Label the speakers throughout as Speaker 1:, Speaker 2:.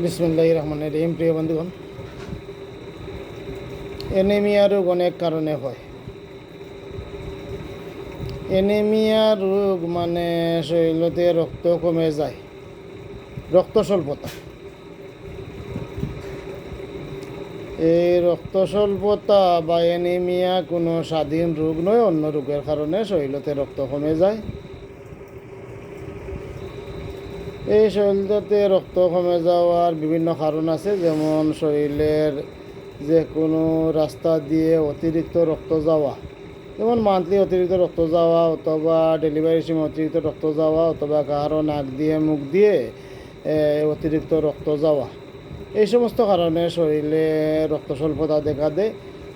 Speaker 1: বিসমুল্লাহ রহমানের রহিম প্রিয় বন্ধুগণ। এনিমিয়া রোগ অনেক কারণে হয়। এনিমিয়া রোগ মানে শরীরতে রক্ত কমে যায়, রক্ত স্বল্পতা। এই রক্ত স্বল্পতা বা এনিমিয়া কোনো স্বাধীন রোগ নয়, অন্য রোগের কারণে শরীরতে রক্ত কমে যায়। এই শরীরতে রক্ত কমে যাওয়ার বিভিন্ন কারণ আছে, যেমন শরীরের যে কোনো রাস্তা দিয়ে অতিরিক্ত রক্ত যাওয়া, যেমন মান্থলি অতিরিক্ত রক্ত যাওয়া অথবা ডেলিভারির সময় অতিরিক্ত রক্ত যাওয়া অথবা কারও নাক দিয়ে, মুখ দিয়ে অতিরিক্ত রক্ত যাওয়া। এই সমস্ত কারণে শরীরে রক্ত স্বল্পতা দেখা দেয়।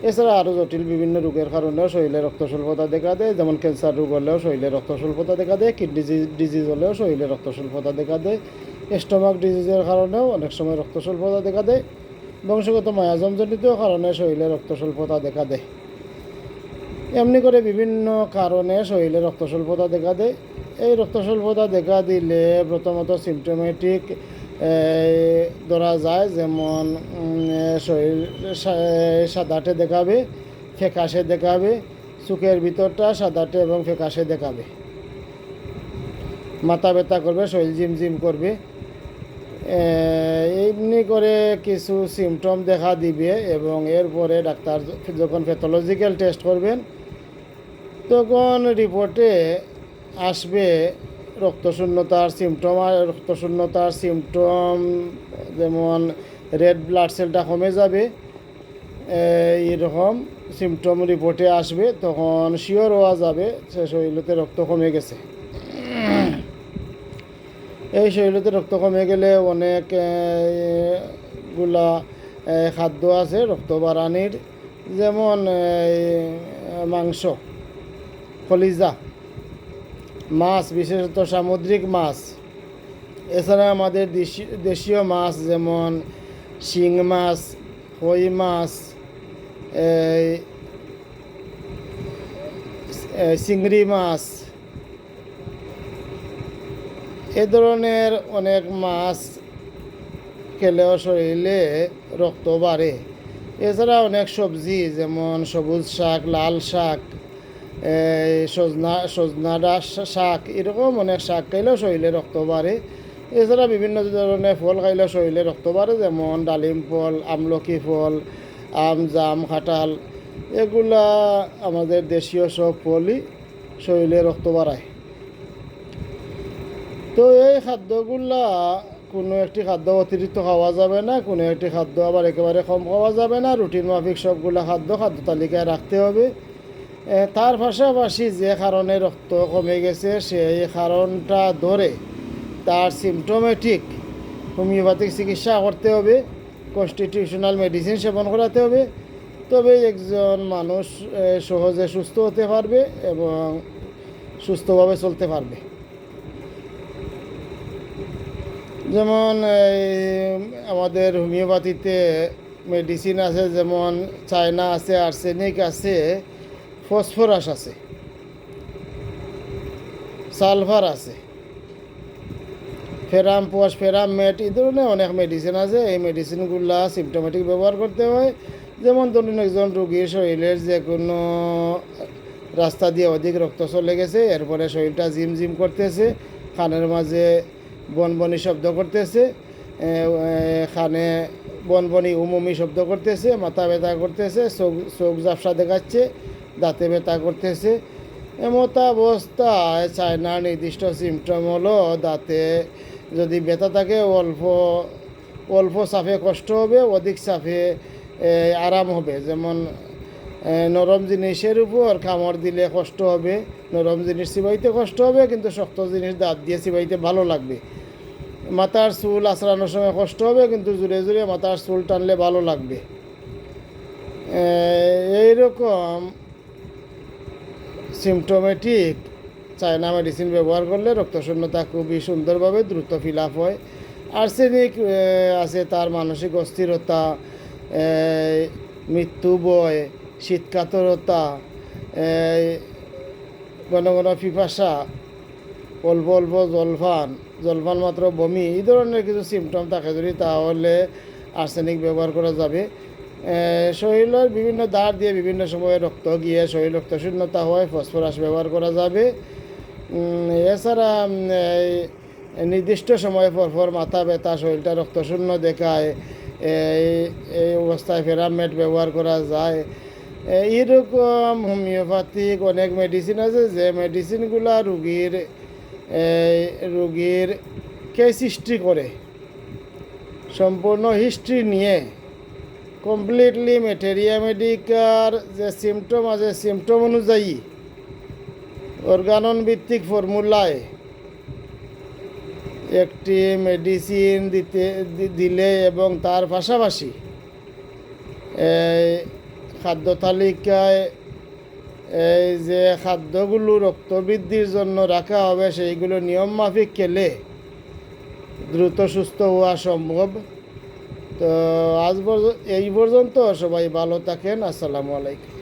Speaker 1: এছাড়া আরও জটিল বিভিন্ন রোগের কারণেও শরীরে রক্ত স্বল্পতা দেখা দেয়, যেমন ক্যান্সার রোগ হলেও শরীরে রক্ত স্বল্পতা দেখা দেয় কিডনি ডিজিজ হলেও শরীরে রক্ত স্বল্পতা দেখা দেয়। স্টোমাক ডিজিজের কারণেও অনেক সময় রক্ত স্বল্পতা দেখা দেয়। বংশগত মায়াজমজনিত কারণে শরীরে রক্ত স্বল্পতা দেখা দেয়। এমনি করে বিভিন্ন কারণে শরীরে রক্ত স্বল্পতা দেখা দেয়। এই রক্ত স্বল্পতা দেখা দিলে প্রথমত সিমটোমেটিক ধরা যায়, যেমন শরীর সাদাটে দেখাবে ফেকাশে দেখাবে, চোখের ভিতরটা সাদাটে এবং ফেকাশে দেখাবে। মাথা ব্যথা করবে, শরীর জিম করবে। এমনি করে কিছু সিমটম দেখা দিবে এবং এরপরে ডাক্তার যখন প্যাথোলজিক্যাল টেস্ট করবেন, তখন রিপোর্টে আসবে রক্তশূন্যতার সিমটম রক্তশূন্যতার সিমটম যেমন রেড ব্লাড সেলটা কমে যাবে এইরকম সিমটম রিপোর্টে আসবে, তখন শিওর হওয়া যাবে সে শরীরতে রক্ত কমে গেছে। এই শরীরতে রক্ত কমে গেলে অনেকগুলা খাদ্য আছে, রক্ত বাড়ানির, যেমন মাংস, কলিজা মাছ, বিশেষত সামুদ্রিক মাছ। এছাড়া আমাদের দেশি- দেশীয় মাছ যেমন শিং মাছ, কই মাছ চিংড়ি মাছ, এ ধরনের অনেক মাছ খেলেও শরীরে রক্ত বাড়ে। এছাড়া অনেক সবজি যেমন সবুজ শাক, লাল শাক সজনা সজনা শাক এরকম অনেক শাক খাইলেও শরীরে রক্ত বাড়ে। এছাড়া বিভিন্ন ধরনের ফল খাইলেও শরীরে রক্ত বাড়ে, যেমন ডালিম ফল আমলকি ফল, আম, জাম, কাঁঠাল, এগুলা আমাদের দেশীয় সব ফলই শরীরে রক্ত বাড়ায়। তো এই খাদ্যগুলা কোনো একটি খাদ্য অতিরিক্ত খাওয়া যাবে না, কোনো একটি খাদ্য আবার একেবারে কম খাওয়া যাবে না। রুটিন মাফিক সবগুলা খাদ্য খাদ্য তালিকায় রাখতে হবে। তার পাশাপাশি যে কারণে রক্ত কমে গেছে, সেই কারণটা ধরে তার সিমটোমেটিক হোমিওপ্যাথিক চিকিৎসা করতে হবে কনস্টিটিউশনাল মেডিসিন সেবন করাতে হবে। তবে একজন মানুষ সহজে সুস্থ হতে পারবে এবং সুস্থভাবে চলতে পারবে। যেমন আমাদের হোমিওপ্যাথিতে মেডিসিন আছে, যেমন চায়না আছে, আর্সেনিক আছে ফসফরাস আছে। সালফার আছে। ফেরাম, পোয়াশ, ফেরাম, মেট, এই ধরনের অনেক মেডিসিন আছে। এই মেডিসিনগুলা সিমটোমেটিক ব্যবহার করতে হয়। যেমন ধরুন একজন রুগীর শরীরের যে কোনো রাস্তা দিয়ে অধিক রক্ত চলে গেছে, এরপরে শরীরটা জিম জিম করতেছে খানের মাঝে বনবনি শব্দ করতেছে খানে বনবনি উমুমি শব্দ করতেছে, মাথা ব্যথা করতেছে, চোখ চোখ ঝাপসা দেখাচ্ছে দাঁতে ব্যথা করতেছে। এমতা অবস্থায় চায়নার নির্দিষ্ট সিমটম হলো দাঁতে যদি ব্যথা থাকে, অল্প অল্প চাপে কষ্ট হবে, অধিক চাপে আরাম হবে। যেমন নরম জিনিসের উপর কামড় দিলে কষ্ট হবে, নরম জিনিস চিবাইতে কষ্ট হবে, কিন্তু শক্ত জিনিস দাঁত দিয়ে চিবাইতে ভালো লাগবে। মাথার চুল আঁচড়ানোর সময় কষ্ট হবে, কিন্তু জুড়ে জুড়ে মাথার চুল টানলে ভালো লাগবে। এইরকম সিমটোমেটিক চায়না মেডিসিন ব্যবহার করলে রক্তশূন্যতা খুবই সুন্দরভাবে দ্রুত ফিল আপ হয়। আর্সেনিক আছে তার মানসিক অস্থিরতা মৃত্যু বয়, শীতকাতরতা ঘন ঘন পিপাসা, অল্প অল্প জলপান জলপান মাত্র বমি, এই ধরনের কিছু সিমটম থাকে যদি, তাহলে আর্সেনিক ব্যবহার করা যাবে। শরীরের বিভিন্ন দাঁড় দিয়ে বিভিন্ন সময়ে রক্ত গিয়ে শরীর রক্ত শূন্যতা হয়, ফসফরাস ব্যবহার করা যাবে। এছাড়া নির্দিষ্ট সময় পর পর মাথা ব্যথা, শরীরটা রক্তশূন্য দেখায়, এই এই অবস্থায় ফেরামেট ব্যবহার করা যায়। এইরকম হোমিওপ্যাথিক অনেক মেডিসিন আছে, যে মেডিসিনগুলা রুগীর রুগীর কেস হিস্ট্রি করে। সম্পূর্ণ হিস্ট্রি নিয়ে কমপ্লিটলি ম্যাটেরিয়া মেডিকার যে সিমটম আছে সিমটম অনুযায়ী অর্গানন ভিত্তিক ফর্মুলায় একটি মেডিসিন দিতে দিলে এবং তার পাশাপাশি এই খাদ্য তালিকায়, এই যে খাদ্যগুলো রক্তবৃদ্ধির জন্য রাখা হবে, সেইগুলো নিয়ম মাফিক খেলে দ্রুত সুস্থ হওয়া সম্ভব। তো আজ এই পর্যন্ত সবাই ভালো থাকেন আসসালামু আলাইকুম।